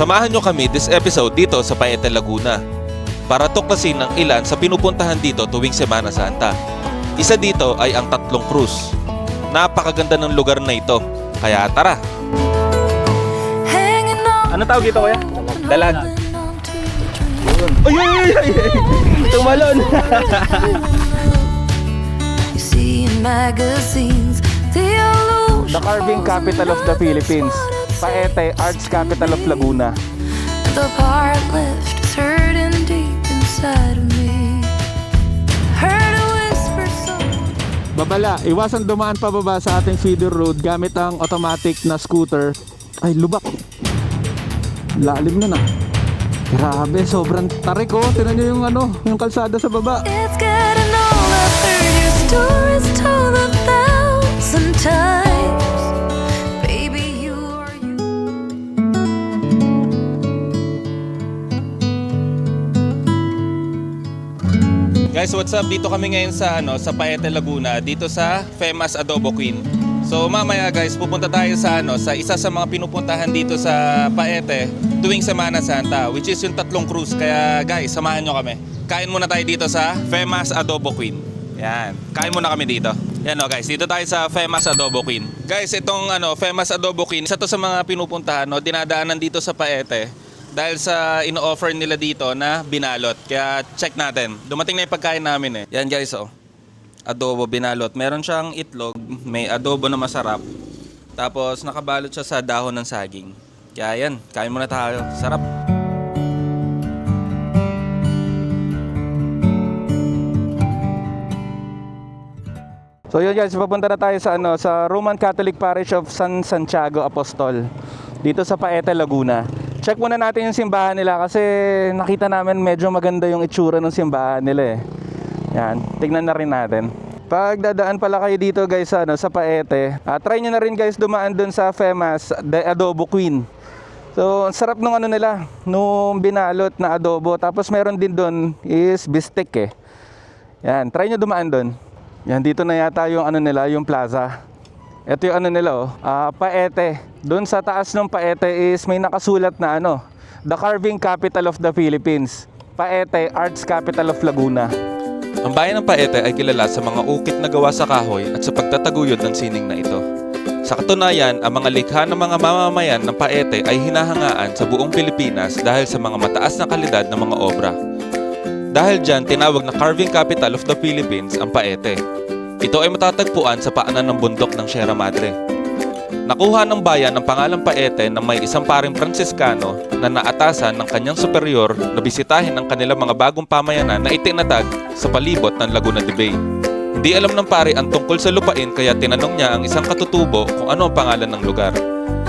Samahan nyo kami this episode dito sa Paete, Laguna para tuklasin ang ilan sa pinupuntahan dito tuwing Semana Santa. Isa dito ay ang Tatlong Cruz. Napakaganda ng lugar na ito. Kaya tara! Ano tawag dito kuya? Dalag. dream. Ay, ay, ay, ay. Tumalon. The carving capital of the Philippines. Paete, Arts Capital of Laguna. The part left is hurting deep inside of me. Heard a whisper so Babala, iwasan dumaan pababa sa ating feeder road gamit ang automatic na scooter. Ay, lubak. Lalim na na. Grabe, sobrang tarik oh. Tinan nyo yung ano, yung kalsada sa baba. It's getting old. I've heard your stories told a thousand times. Guys, what's up? Dito kami ngayon sa ano, sa Paete, Laguna, dito sa Famous Adobo Queen. So mamaya guys, pupunta tayo sa ano, sa isa sa mga pinupuntahan dito sa Paete tuwing Semana Santa, which is yung tatlong cruise. Kaya guys, samahan nyo kami. Kain muna tayo dito sa Famous Adobo Queen. Yan. Kain muna kami dito. Yan o guys, dito tayo sa Famous Adobo Queen. Guys, itong ano, Famous Adobo Queen, isa to sa mga pinupuntahan, no, dinadaanan dito sa Paete dahil sa ino-offer nila dito na binalot. Kaya check natin. Dumating na yung pagkain namin eh. Yan guys oh. Adobo binalot. Meron siyang itlog, may adobo na masarap. Tapos nakabalot siya sa dahon ng saging. Kaya yan, kain muna tayo. Sarap. So yun guys, papunta na tayo sa ano sa Roman Catholic Parish of San Santiago Apostol dito sa Paete, Laguna. Check muna natin yung simbahan nila kasi nakita namin medyo maganda yung itsura ng simbahan nila eh. Yan, tignan na rin natin. Pag dadaan pala kayo dito guys ano, sa Paete, ah, try nyo na rin guys dumaan dun sa famous The Adobo Queen. So, ang sarap nung ano nila, nung binalot na adobo. Tapos meron din doon is bistek eh. Yan, try nyo dumaan doon. Yan, dito na yata yung ano nila, yung plaza. Ito yung ano nila oh, ah, Paete. Doon sa taas ng Paete is may nakasulat na ano, The Carving Capital of the Philippines. Paete, Arts Capital of Laguna. Ang bayan ng Paete ay kilala sa mga ukit na gawa sa kahoy at sa pagtataguyod ng sining na ito. Sa katunayan, ang mga likha ng mga mamamayan ng Paete ay hinahangaan sa buong Pilipinas dahil sa mga mataas na kalidad ng mga obra. Dahil dyan, tinawag na Carving Capital of the Philippines ang Paete. Ito ay matatagpuan sa paanan ng bundok ng Sierra Madre. Nakuha ng bayan ang pangalang Paete ng may isang paring Pransiskano na naatasan ng kanyang superior na bisitahin ang kanilang mga bagong pamayanan na itinatag sa palibot ng Laguna de Bay. Hindi alam ng pare ang tungkol sa lupain kaya tinanong niya ang isang katutubo kung ano ang pangalan ng lugar.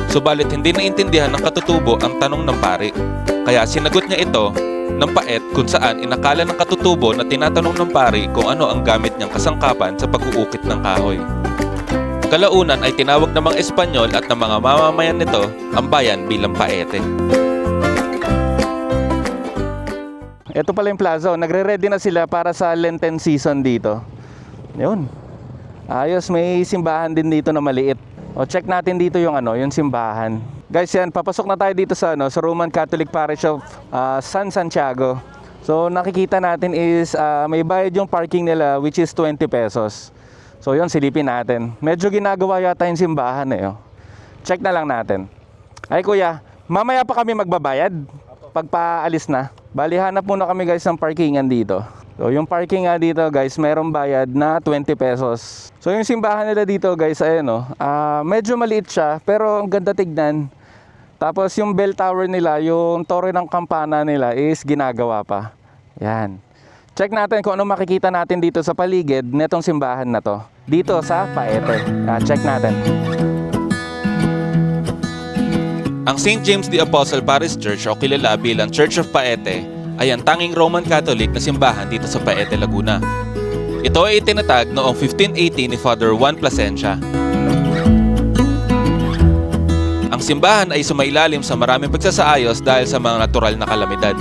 Subalit hindi naintindihan ng katutubo ang tanong ng pare. Kaya sinagot niya ito ng paet kung saan inakala ng katutubo na tinatanong ng pare kung ano ang gamit niyang kasangkapan sa pag-uukit ng kahoy. Kalaunan ay tinawag ng mga Espanyol at ng mga mamamayan nito ang bayan bilang Paete. Ito pala yung plaza. oh. Nagre-ready na sila para sa Lenten season dito. Yun. Ayos, may simbahan din dito na maliit. O check natin dito yung ano, yung simbahan. Guys, yan, papasok na tayo dito sa ano, sa Roman Catholic Parish of ah, San Santiago. So nakikita natin is ah, may bayad yung parking nila which is 20 pesos. So yun, silipin natin. Medyo ginagawa yata yung simbahan eh. oh. Check na lang natin. Ay kuya, mamaya pa kami magbabayad pagpaalis na. Bali hanap muna kami guys ng parkingan dito. So yung parking nga dito guys, merong bayad na 20 pesos. So yung simbahan nila dito guys, ayun no, ah, medyo maliit siya pero ang ganda tignan. Tapos yung bell tower nila, yung torre ng kampana nila is ginagawa pa. Yan. Check natin kung ano makikita natin dito sa paligid netong simbahan na to. Dito sa Paete. Ah, check natin. Ang St. James the Apostle Parish Church o kilala bilang Church of Paete ay ang tanging Roman Catholic na simbahan dito sa Paete, Laguna. Ito ay itinatag noong 1580 ni Father Juan Plasencia. Ang simbahan ay sumailalim sa maraming pagsasaayos dahil sa mga natural na kalamidad.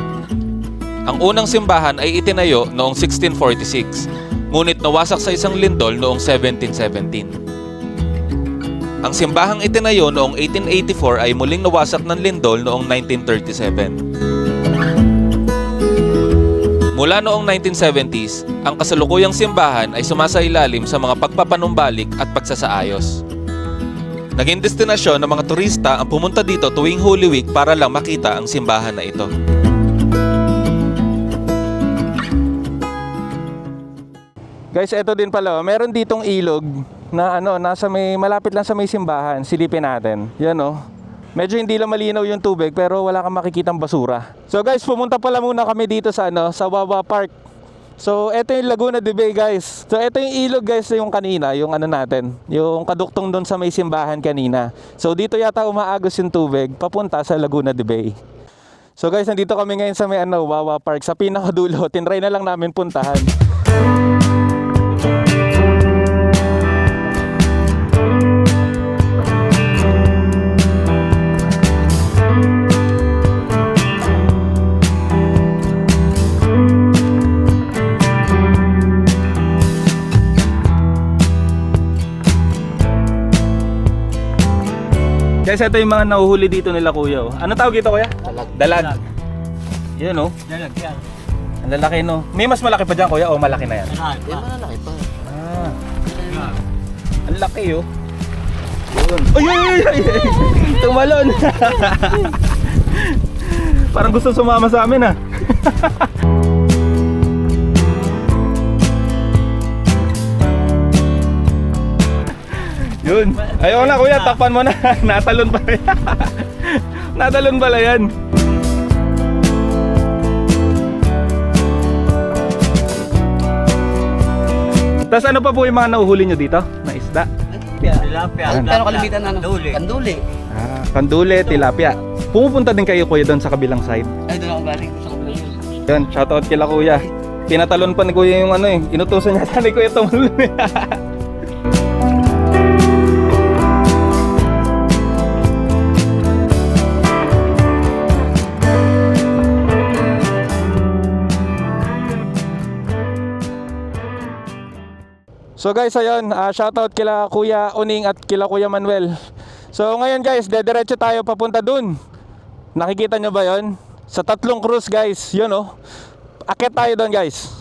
Ang unang simbahan ay itinayo noong 1646, ngunit nawasak sa isang lindol noong 1717. Ang simbahang itinayo noong 1884 ay muling nawasak ng lindol noong 1937. Mula noong 1970s, ang kasalukuyang simbahan ay sumasailalim sa mga pagpapanumbalik at pagsasaayos. Naging destinasyon ng mga turista ang pumunta dito tuwing Holy Week para lang makita ang simbahan na ito. Guys, eto din pala. oh. Meron ditong ilog na ano, nasa may malapit lang sa may simbahan. Silipin natin. Yan oh. Medyo hindi lang malinaw yung tubig pero wala kang makikitang basura. So guys, pumunta pala muna kami dito sa ano, sa Wawa Park. So, eto yung Laguna de Bay, guys. So, eto yung ilog, guys, yung kanina, yung ano natin, yung kaduktong doon sa may simbahan kanina. So, dito yata umaagos yung tubig papunta sa Laguna de Bay. So, guys, nandito kami ngayon sa may ano, Wawa Park, sa pinakadulo. Tinry na lang namin puntahan. Guys, ito yung mga nahuhuli dito nila kuya. Oh. Ano tawag ito kuya? Dalag. Dalag. Yun oh. Dalag yan. Ang lalaki no. May mas malaki pa dyan kuya o malaki na yan? Ah, Yan malalaki pa. Ah, ang laki oh. Yun. Ay, ay, ay, ay, ay. Tumalon. Parang gusto sumama sa amin ah. Yun. Ayaw na kuya, takpan mo na. Natalon pa yan. Natalon pala yan. Tapos ano pa po yung mga nahuhuli nyo dito? Na isda? Tilapia. Ano, pero kalimitan na ano? Duli. Kanduli. Ah, kandule, tilapia. Pumupunta din kayo kuya doon sa kabilang side. Ay, doon ako galing sa kabila yun. Yan, shoutout kila kuya. Tinatalon pa ni kuya yung ano eh. Inutusan niya ni kuya tumalon eh. So guys, ayun, ah, shoutout kila Kuya Uning at kila Kuya Manuel. So ngayon guys, dediretso tayo papunta dun. Nakikita nyo ba yon? Sa tatlong cruise guys, yun oh. Akit tayo doon guys.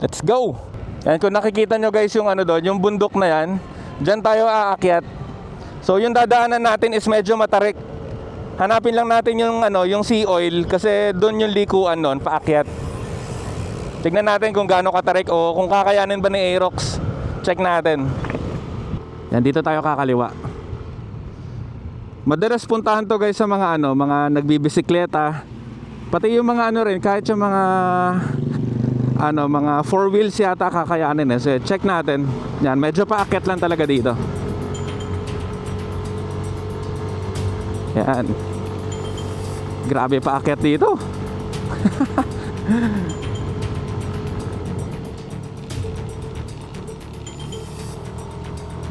Let's go! Yan, kung nakikita nyo guys yung ano doon, yung bundok na yan, dyan tayo aakyat. So yung dadaanan natin is medyo matarik. Hanapin lang natin yung ano, yung sea oil kasi doon yung likuan noon, paakyat. Tignan natin kung gaano katarik o kung kakayanin ba ni Aerox. Check natin. Yan, dito tayo kakaliwa. Madalas puntahan to guys sa mga ano, mga nagbibisikleta. Pati yung mga ano rin, kahit yung mga ano, mga four wheels yata kakayanin eh. So, check natin. Yan, medyo paakyat lang talaga dito. Yan. Grabe paakyat dito.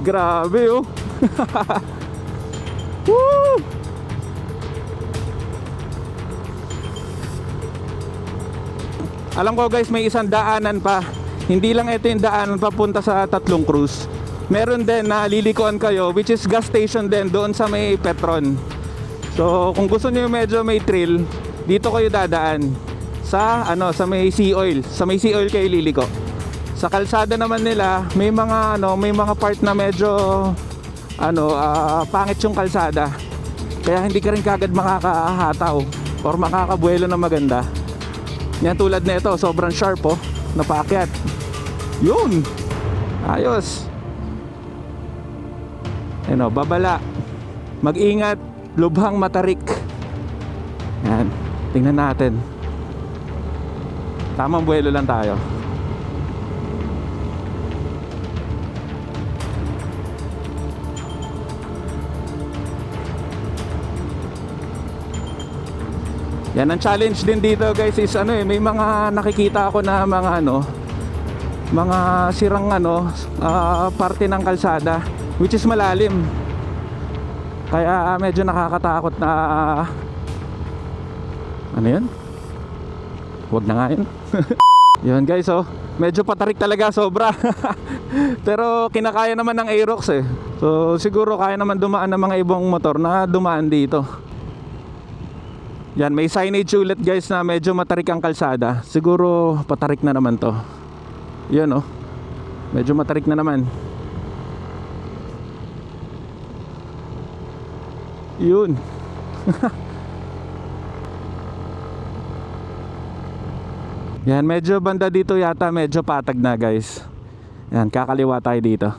Grabe oh. Woo! Alam ko guys may isang daanan pa. Hindi lang ito yung daanan papunta sa tatlong cruise. Meron din na lilikuan kayo which is gas station din doon sa may Petron. So kung gusto niyo medyo may thrill, dito kayo dadaan sa ano sa may sea oil. Sa may sea oil kayo liliko. Sa kalsada naman nila, may mga ano, may mga part na medyo ano, ah, pangit yung kalsada. Kaya hindi ka rin kagad makakahataw or makakabuelo na maganda. Yan tulad nito, sobrang sharp oh, napaakyat. Yun. Ayos. Ano, babala. Mag-ingat, lubhang matarik. Yan, tingnan natin. Tamang buwelo lang tayo. Yan ang challenge din dito guys is ano eh may mga nakikita ako na mga ano mga sirang ano ah, parte ng kalsada which is malalim. Kaya ah, medyo nakakatakot na ano 'yun? Huwag na nga 'yun. Yun guys oh, medyo patarik talaga sobra. Pero kinakaya naman ng Aerox eh. So siguro kaya naman dumaan ng mga ibang motor na dumaan dito. Yan, may signage ulit guys na medyo matarik ang kalsada. Siguro patarik na naman to. Yan oh. Medyo matarik na naman. Yun. Yan, medyo banda dito yata medyo patag na guys. Yan, kakaliwa tayo dito.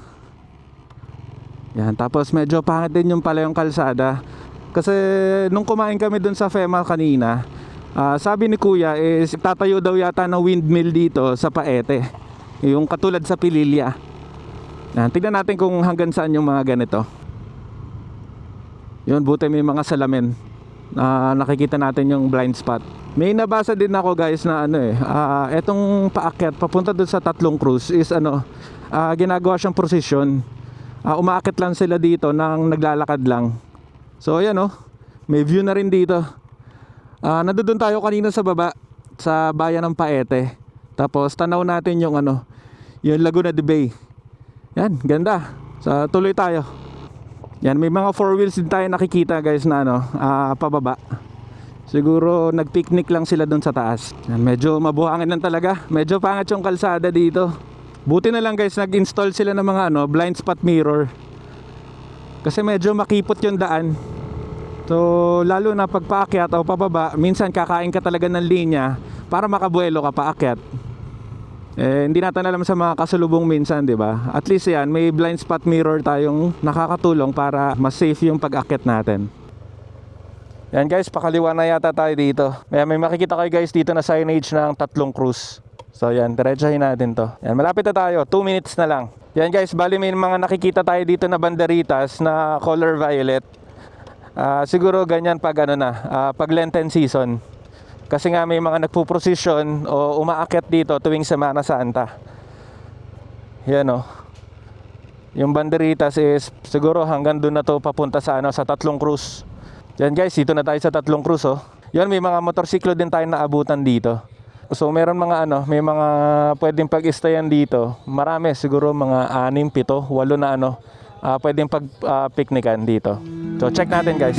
Yan, tapos medyo pangit din yung pala yung kalsada. Kasi nung kumain kami dun sa FEMA kanina, ah, sabi ni Kuya is tatayo daw yata ng windmill dito sa Paete. Yung katulad sa Pililya. Yan, tignan natin kung hanggang saan yung mga ganito. Yun, buti may mga salamin. na nakikita natin yung blind spot. May nabasa din ako guys na ano eh, ah, etong paakyat papunta dun sa tatlong cruise is ano, ah, ginagawa siyang procession. Ah, umaakit lang sila dito nang naglalakad lang. So ayan oh, may view na rin dito. Ah, nandoon tayo kanina sa baba sa bayan ng Paete. Tapos tanaw natin yung ano, yung Laguna de Bay. Yan, ganda. Sa tuloy tayo. Yan, may mga four wheels din tayo nakikita guys na ano, ah, pababa. Siguro nagpicnic lang sila doon sa taas. Yan, medyo mabuhangin lang talaga. Medyo pangat yung kalsada dito. Buti na lang guys, nag-install sila ng mga ano, blind spot mirror. Kasi medyo makipot yung daan. So, lalo na pag paakyat o pababa, minsan kakain ka talaga ng linya para makabuelo ka paakyat. Eh, hindi natin alam sa mga kasalubong minsan, di ba? At least yan, may blind spot mirror tayong nakakatulong para mas safe yung pag-akyat natin. Yan guys, pakaliwa na yata tayo dito. May, may makikita kayo guys dito na signage ng tatlong cruise. So yan, diretsahin natin to. Yan, malapit na tayo. 2 minutes na lang. Yan guys, bali may mga nakikita tayo dito na banderitas na color violet. Ah, siguro ganyan pag ano na, ah, pag Lenten season. Kasi nga may mga nagpuprosesyon o umaakyat dito tuwing Semana Santa. Yan o. Yung banderitas is siguro hanggang doon na to papunta sa ano sa tatlong cruise. Yan guys, dito na tayo sa tatlong cruise oh. Yan may mga motorsiklo din tayo naabutan dito. So meron mga ano, may mga pwedeng pag-stayan dito. Marami siguro mga 6, 7, 8 na ano. ah, pwedeng pag-picnican dito. So check natin guys.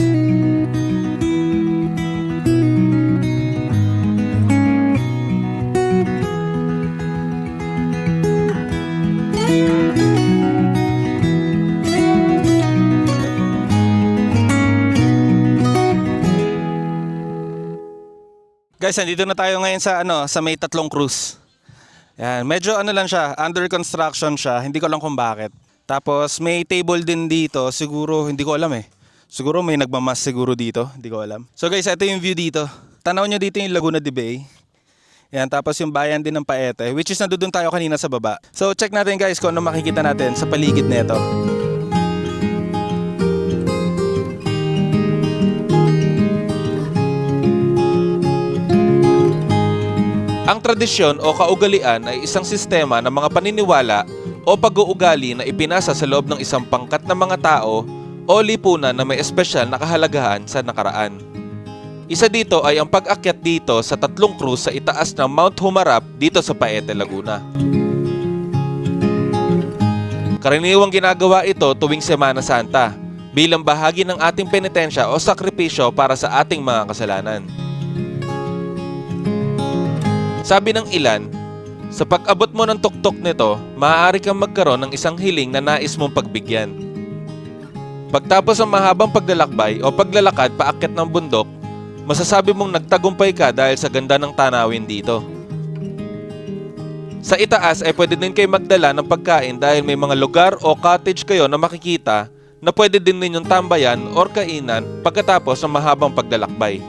Guys, nandito na tayo ngayon sa ano, sa may tatlong cruise. Yan, medyo ano lang siya, under construction siya, hindi ko alam kung bakit. Tapos may table din dito, siguro hindi ko alam eh. Siguro may nagmamas siguro dito, hindi ko alam. So guys, ito yung view dito. Tanaw nyo dito yung Laguna de Bay. Yan, tapos yung bayan din ng Paete, which is nandoon tayo kanina sa baba. So check natin guys kung ano makikita natin sa paligid nito. Ang tradisyon o kaugalian ay isang sistema ng mga paniniwala o pag-uugali na ipinasa sa loob ng isang pangkat ng mga tao o lipunan na may espesyal na kahalagahan sa nakaraan. Isa dito ay ang pag-akyat dito sa tatlong cruise sa itaas ng Mount Humarap dito sa Paete, Laguna. Karaniwang ginagawa ito tuwing Semana Santa bilang bahagi ng ating penitensya o sakripisyo para sa ating mga kasalanan. Sabi ng ilan, sa pag-abot mo ng tuktok nito, maaari kang magkaroon ng isang hiling na nais mong pagbigyan. Pagtapos ng mahabang paglalakbay o paglalakad paakyat ng bundok, masasabi mong nagtagumpay ka dahil sa ganda ng tanawin dito. Sa itaas ay pwede din kayo magdala ng pagkain dahil may mga lugar o cottage kayo na makikita na pwede din ninyong tambayan or kainan pagkatapos ng mahabang paglalakbay.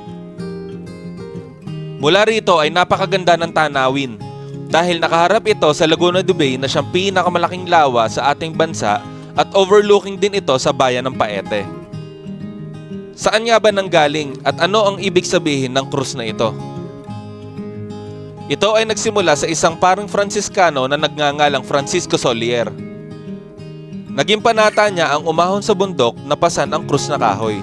Mula rito ay napakaganda ng tanawin dahil nakaharap ito sa Laguna de Bay na siyang pinakamalaking lawa sa ating bansa at overlooking din ito sa bayan ng Paete. Saan nga ba nanggaling at ano ang ibig sabihin ng krus na ito? Ito ay nagsimula sa isang parang Franciscano na nagngangalang Francisco Solier. Naging panata niya ang umahon sa bundok na pasan ang krus na kahoy.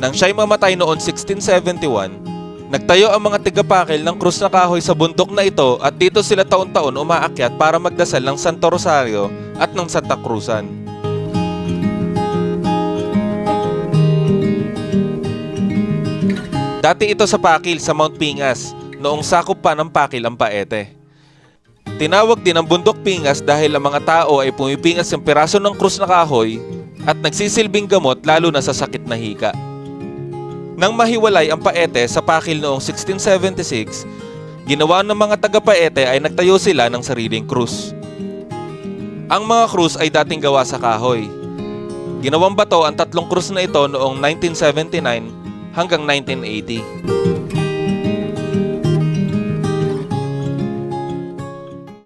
Nang siya'y mamatay noon 1671, Nagtayo ang mga tigapakil ng krus na kahoy sa bundok na ito at dito sila taon-taon umaakyat para magdasal ng Santo Rosario at ng Santa Cruzan. Dati ito sa Pakil sa Mount Pingas, noong sakop pa ng Pakil ang Paete. Tinawag din ang bundok Pingas dahil ang mga tao ay pumipingas ng piraso ng krus na kahoy at nagsisilbing gamot lalo na sa sakit na hika. Nang mahiwalay ang Paete sa Pakil noong 1676, ginawa ng mga taga Paete ay nagtayo sila ng sariling krus. Ang mga krus ay dating gawa sa kahoy. Ginawang bato ang tatlong krus na ito noong 1979 hanggang 1980.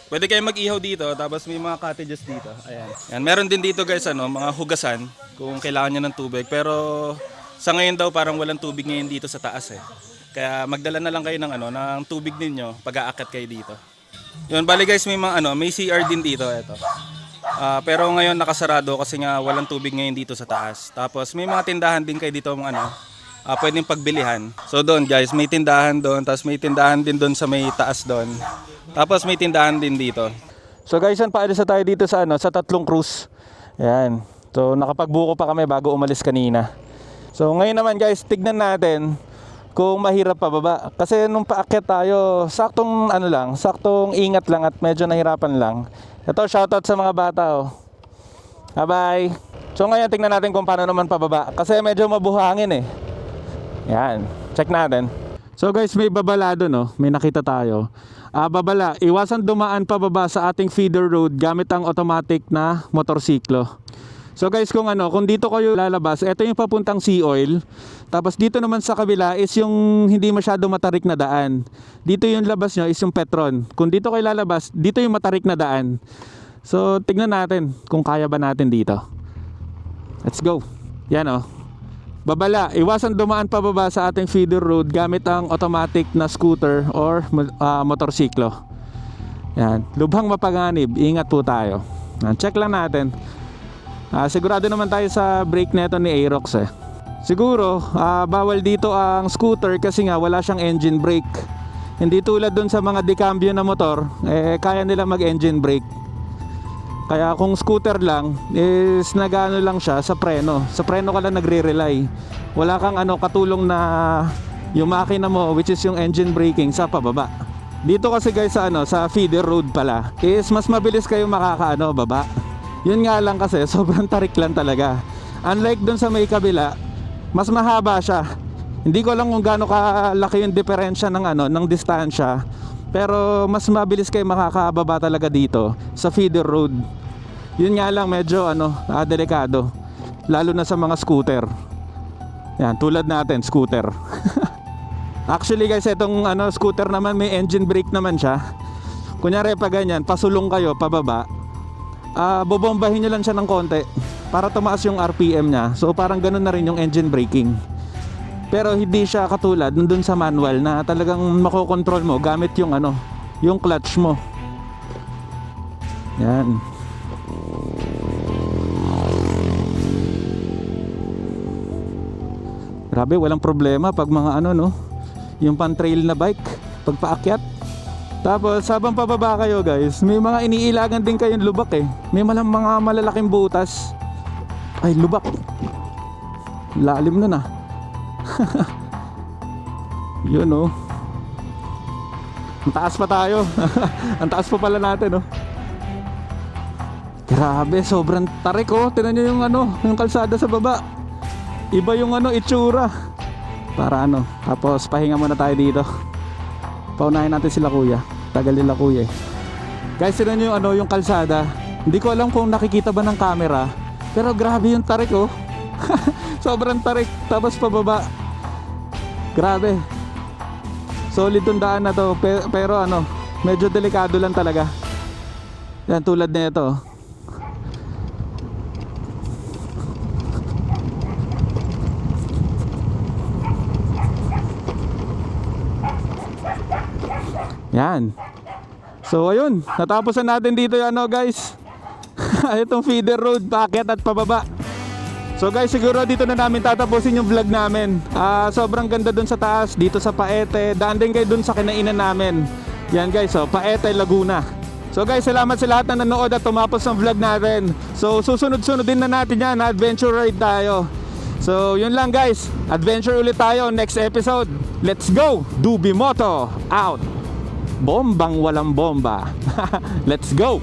Pwede kayo mag-ihaw dito, tapos may mga cottages dito. Ayan. Ayan. Meron din dito guys, ano, mga hugasan kung kailangan nyo ng tubig. Pero sa ngayon daw parang walang tubig ngayon dito sa taas eh. Kaya magdala na lang kayo ng ano, ng tubig ninyo pag aakyat kayo dito. Yun, bali guys, may mga ano, may CR din dito, ito. Ah, pero ngayon nakasarado kasi nga walang tubig ngayon dito sa taas. Tapos may mga tindahan din kayo dito mga ano, ah, pwedeng pagbilihan. So doon guys, may tindahan doon, tapos may tindahan din doon sa may taas doon. Tapos may tindahan din dito. So guys, yan paalis na tayo dito sa ano, sa tatlong cruise. Ayan. So nakapagbuko pa kami bago umalis kanina. So ngayon naman guys, tignan natin kung mahirap pa baba. Kasi nung paakyat tayo, saktong ano lang, saktong ingat lang at medyo nahirapan lang. Ito, shoutout sa mga bata oh. Bye-bye. So ngayon tingnan natin kung paano naman pababa. Kasi medyo mabuhangin eh. Yan. Check natin. So guys, may babalado no. May nakita tayo. Ah, babala, iwasan dumaan pababa sa ating feeder road gamit ang automatic na motorsiklo. So guys, kung ano, kung dito kayo lalabas, ito yung papuntang Sea Oil. Tapos dito naman sa kabila is yung hindi masyado matarik na daan. Dito yung labas nyo is yung Petron. Kung dito kayo lalabas, dito yung matarik na daan. So tignan natin kung kaya ba natin dito. Let's go. Yan oh. Babala, iwasan dumaan pababa sa ating feeder road gamit ang automatic na scooter or ah, motorsiklo. Yan, lubhang mapanganib, ingat po tayo. Check lang natin. Ah, sigurado naman tayo sa brake neto ni Aerox eh. Siguro, ah, bawal dito ang scooter kasi nga wala siyang engine brake. Hindi tulad dun sa mga decambio na motor, eh kaya nila mag-engine brake. Kaya kung scooter lang is nagano lang siya sa preno. Sa preno ka lang nagre-rely. Wala kang ano katulong na yung makina mo which is yung engine braking sa pababa. Dito kasi guys sa ano sa feeder road pala is mas mabilis kayo makakaano baba. Yun nga lang kasi sobrang tarik lang talaga. Unlike dun sa may kabila, mas mahaba siya. Hindi ko alam kung gaano kalaki yung diferensya ng ano ng distansya. Pero mas mabilis kayo makakababa talaga dito sa feeder road. Yun nga lang medyo ano, ah, delikado. Lalo na sa mga scooter. Yan, tulad natin, scooter. Actually guys, itong ano, scooter naman may engine brake naman siya. Kunyari pa ganyan, pasulong kayo pababa. Ah, bobombahin nyo lang siya ng konti para tumaas yung RPM niya. So parang ganun na rin yung engine braking. Pero hindi siya katulad nung dun sa manual na talagang makokontrol mo gamit yung ano, yung clutch mo. Yan. Grabe, walang problema pag mga ano no, yung pan-trail na bike, pag paakyat. Tapos habang pababa kayo guys, may mga iniilagan din kayong lubak eh. May malang mga malalaking butas. Ay, lubak. Lalim nun ah. Yun oh. Ang taas pa tayo. Ang taas pa pala natin oh. Grabe, sobrang tarik oh. Tingnan nyo yung ano, yung kalsada sa baba. Iba yung ano, itsura. Para ano, tapos pahinga muna tayo dito. Paunahin natin sila kuya. Tagal nila kuya eh. Guys, nyo yung ano, yung kalsada. Hindi ko alam kung nakikita ba ng camera. Pero grabe yung tarik oh. Sobrang tarik. Tapos pababa. Grabe. Solid tong daan na to. Pero, pero ano, medyo delikado lang talaga. Yan tulad na ito. Yan. So ayun, natapos na natin dito yung ano guys. Itong feeder road, paakyat at pababa. So guys, siguro dito na namin tatapusin yung vlog namin. Ah, sobrang ganda dun sa taas, dito sa Paete. Daan din kayo dun sa kinainan namin. Yan guys, so Paete, Laguna. So guys, salamat sa lahat na nanood at tumapos ng vlog natin. So susunod-sunod din na natin yan, adventure ride tayo. So, yun lang guys. Adventure ulit tayo next episode. Let's go! Dubimoto out! Bombang walang bomba. Let's go!